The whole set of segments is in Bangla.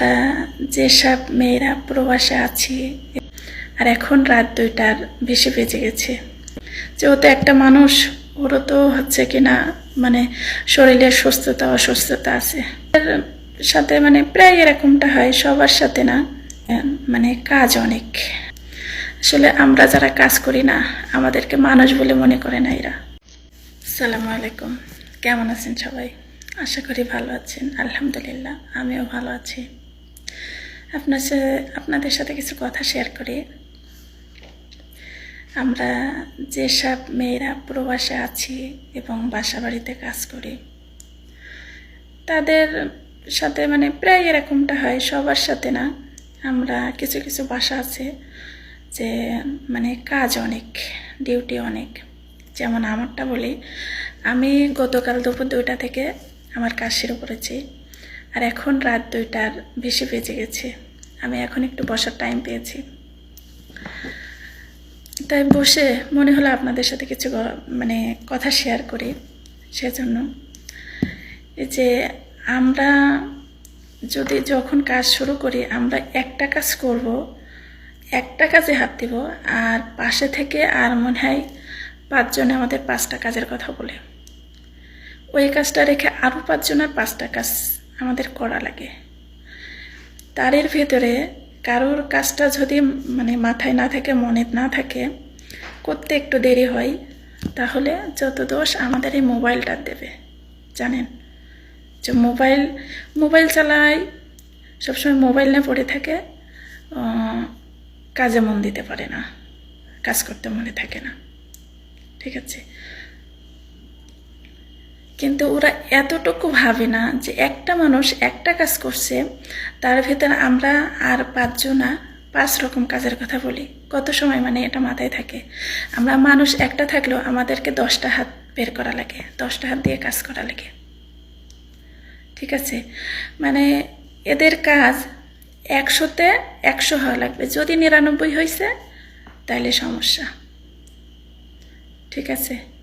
আমরা যেসব মেয়েরা প্রবাসে আছি, আর এখন রাত দুইটার বেশি বেজে গেছে। যেহেতু একটা মানুষ, ওরও তো হচ্ছে কিনা মানে শরীরের সুস্থতা, অসুস্থতা আছে। সাথে মানে প্রায় এরকমটা হয়, সবার সাথে না। মানে কাজ অনেক। আসলে আমরা যারা কাজ করি না, আমাদেরকে মানুষ বলে মনে করে না এরা। আসসালামু আলাইকুম। কেমন আছেন সবাই? আশা করি ভালো আছেন। আলহামদুলিল্লাহ, আমিও ভালো আছি। আপনার সাথে আপনাদের সাথে কিছু কথা শেয়ার করি। আমরা যেসব মেয়েরা প্রবাসে আছি এবং বাসা বাড়িতে কাজ করি, তাদের সাথে মানে প্রায় এরকমটা হয়, সবার সাথে না। আমরা কিছু কিছু বাসা আছে যে মানে কাজ অনেক ডিউটি অনেক। যেমন আমারটা বলি, আমি গতকাল দুপুর দুইটা থেকে আমার কাজ শুরু করেছি। আর এখন রাত দুইটার বেশি বেজে গেছে। আমি এখন একটু বসার টাইম পেয়েছি। তাই বসে মনে হলো আপনাদের সাথে কিছু মানে কথা শেয়ার করি। সেজন্য যে আমরা যদি যখন কাজ শুরু করি, আমরা একটা কাজ করব, একটা কাজে হাত দিব, আর পাশে থেকে আর মনে হয় পাঁচজনে আমাদের পাঁচটা কাজের কথা বলে। ওই কাজটা রেখে আরও পাঁচজনের পাঁচটা কাজ আমাদের করা লাগে। তারের ভেতরে কারোর কাজটা যদি মানে মাথায় না থাকে, মনে না থাকে, করতে একটু দেরি হয়, তাহলে যত দোষ আমাদের এই মোবাইলটা দেবে। জানেন? যে মোবাইল মোবাইল চালায় সবসময় মোবাইল নিয়ে পড়ে থাকে কাজে মন দিতে পারে না, কাজ করতে মনে থাকে না। ঠিক আছে? কিন্তু ওরা এতটুকু ভাবে না যে একটা মানুষ একটা কাজ করছে, তার ভেতরে আমরা আর পাঁচজনা পাঁচ রকম কাজের কথা বলি। কত সময় মানে এটা মাথায় থাকে। আমরা মানুষ একটা থাকলেও আমাদেরকে দশটা হাত বের করা লাগে, দশটা হাত দিয়ে কাজ করা লাগে। ঠিক আছে? মানে এদের কাজ একশোতে একশো হওয়া লাগবে। যদি নিরানব্বই হয়েছে তাহলে সমস্যা। ঠিক আছে?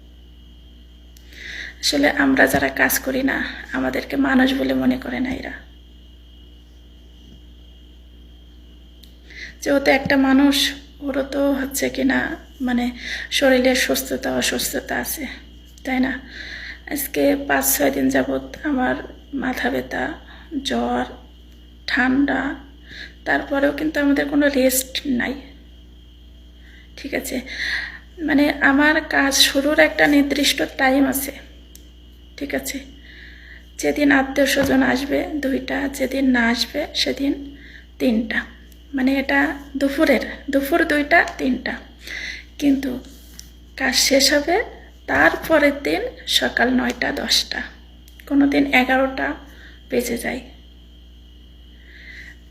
আসলে আমরা যারা কাজ করি না, আমাদেরকে মানুষ বলে মনে করে না এরা। যেহেতু একটা মানুষ, ওরও তো হচ্ছে কি না মানে শরীরের সুস্থতা, অসুস্থতা আছে, তাই না? আজকে পাঁচ, ছয় দিন যাবৎ আমার মাথা ব্যথা, জ্বর, ঠান্ডা, তারপরেও কিন্তু আমাদের কোনো রেস্ট নাই। ঠিক আছে? মানে আমার কাজ শুরুর একটা নির্দিষ্ট টাইম আছে। ঠিক আছে? যেদিন আত্মীয় স্বজন আসবে, দুইটা, যেদিন না আসবে, সেদিন তিনটা। মানে এটা দুপুরের, দুপুর দুইটা, তিনটা। কিন্তু কাজ শেষ হবে, তারপরের দিন সকাল নয়টা, দশটা। কোনো দিন এগারোটা বেজে যায়।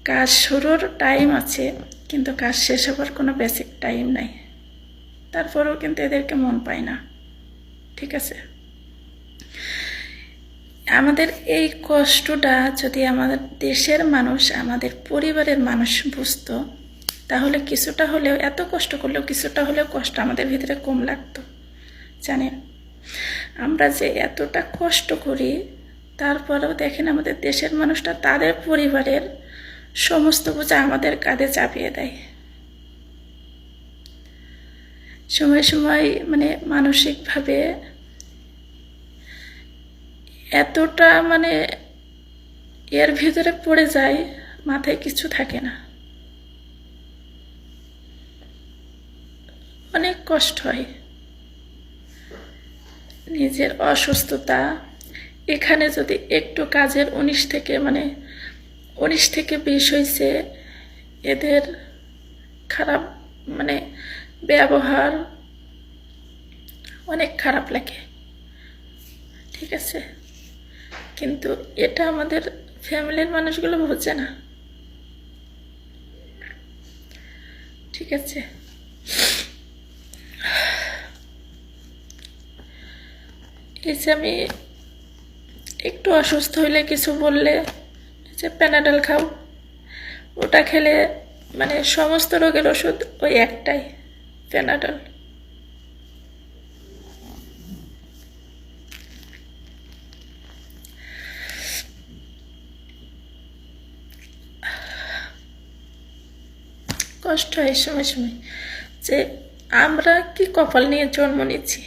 কাজ শুরুর টাইম আছে, কিন্তু কাজ শেষ হবার কোনো বেসিক টাইম নাই। তারপরেও কিন্তু এদেরকে মন পায় না। ঠিক আছে? আমাদের এই কষ্টটা যদি আমাদের দেশের মানুষ, আমাদের পরিবারের মানুষ বুঝতো, তাহলে কিছুটা হলেও, এত কষ্ট করলেও কিছুটা হলেও কষ্ট আমাদের ভিতরে কম লাগতো, জানেন? আমরা যে এতটা কষ্ট করি, তারপরেও দেখেন আমাদের দেশের মানুষটা তাদের পরিবারের সমস্ত বোঝা আমাদের কাঁধে চাপিয়ে দেয়। সময় সময় মানে মানসিকভাবে এতটা মানে এর ভিতরে পড়ে যায়, মাথায় কিছু থাকে না। অনেক কষ্ট হয়। নিজের অসুস্থতা, এখানে যদি একটু কাজের উনিশ থেকে মানে উনিশ থেকে বিশ হয়েছে এদের খারাপ মানে ব্যবহার অনেক খারাপ লাগে। ঠিক আছে? কিন্তু এটা আমাদের ফ্যামিলির মানুষগুলো বোঝে না। ঠিক আছে। এই যে আমি একটু অসুস্থ হইলে কিছু বললে যে প্যানাডল খাও। ওটা খেলে মানে সমস্ত রোগের ওষুধ ওই একটাই প্যানাডল কষ্ট হয় সময় সময়। যে আমরা কি কপাল নিয়ে জন্ম নিচ্ছি?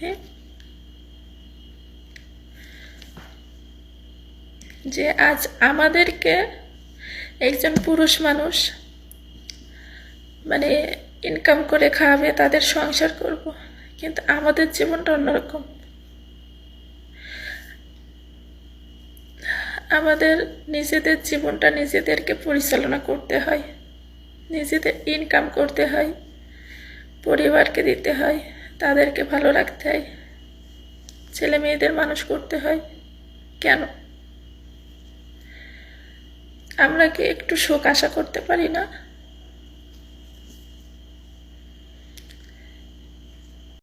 হ্যাঁ? যে আজ আমাদেরকে একজন পুরুষ মানুষ মানে ইনকাম করে খাওয়াবে, তাদের সংসার করব, কিন্তু আমাদের জীবনটা অন্যরকম। আমাদের নিজেদের জীবনটা নিজেদেরকে পরিচালনা করতে হয়। নিজেদের ইনকাম করতে হয়, পরিবারকে দিতে হয়, তাদেরকে ভালো রাখতে হয়, ছেলে মেয়েদের মানুষ করতে হয়। কেন? আমরা কি একটু শোক আশা করতে পারি না?